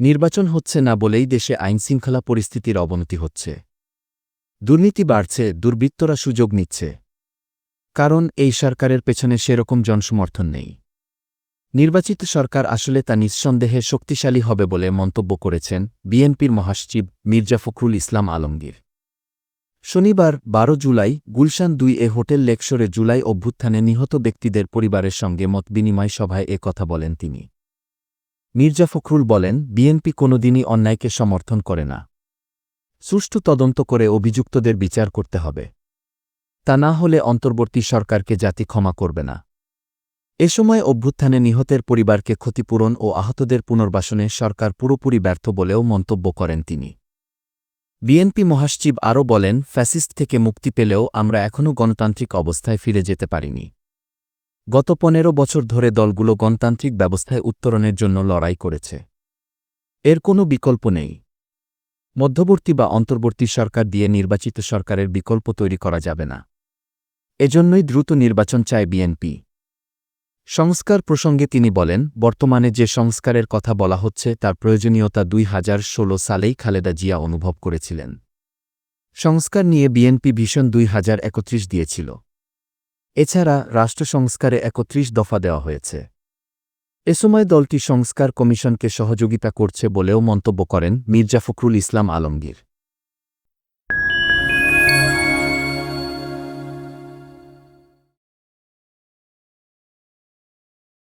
নির্বাচন হচ্ছে না বলেই দেশে আইনশৃঙ্খলা পরিস্থিতির অবনতি হচ্ছে। দুর্নীতি বাড়ছে, দুর্বৃত্তরা সুযোগ নিচ্ছে। কারণ এই সরকারের পেছনে সেরকম জনসমর্থন নেই। নির্বাচিত সরকার আসলে তা নিঃসন্দেহে শক্তিশালী হবে বলে মন্তব্য করেছেন বিএনপির মহাসচিব মির্জা ফখরুল ইসলাম আলমগীর। শনিবার, বারো জুলাই, গুলশান দুই এ হোটেল লেকশোরে জুলাই অভ্যুত্থানে নিহত ব্যক্তিদের পরিবারের সঙ্গে মতবিনিময় সভায় এ কথা বলেন তিনি। মির্জা ফখরুল বলেন, বিএনপি কোনোদিনই অন্যায়কে সমর্থন করে না। সুষ্ঠু তদন্ত করে অভিযুক্তদের বিচার করতে হবে। তা না হলে অন্তর্বর্তী সরকারকে জাতি ক্ষমা করবে না। এ সময় অভ্যুত্থানে নিহতের পরিবারকে ক্ষতিপূরণ ও আহতদের পুনর্বাসনে সরকার পুরোপুরি ব্যর্থ বলেও মন্তব্য করেন তিনি। বিএনপি মহাসচিব আরও বলেন, ফ্যাসিস্ট থেকে মুক্তি পেলেও আমরা এখনও গণতান্ত্রিক অবস্থায় ফিরে যেতে পারিনি। গত পনেরো বছর ধরে দলগুলো গণতান্ত্রিক ব্যবস্থায় উত্তরণের জন্য লড়াই করেছে। এর কোনো বিকল্প নেই। মধ্যবর্তী বা অন্তর্বর্তী সরকার দিয়ে নির্বাচিত সরকারের বিকল্প তৈরি করা যাবে না। এজন্যই দ্রুত নির্বাচন চায় বিএনপি। সংস্কার প্রসঙ্গে তিনি বলেন, বর্তমানে যে সংস্কারের কথা বলা হচ্ছে তার প্রয়োজনীয়তা দুই হাজার ষোলো সালেই খালেদা জিয়া অনুভব করেছিলেন। সংস্কার নিয়ে বিএনপি ভীষণ দুই হাজার একত্রিশ দিয়েছিল। এছাড়া রাষ্ট্র সংস্কারে একত্রিশ দফা দেওয়া হয়েছে। এ সময় দলটি সংস্কার কমিশনকে সহযোগিতা করছে বলেও মন্তব্য করেন মির্জা ফখরুল ইসলাম আলমগীর।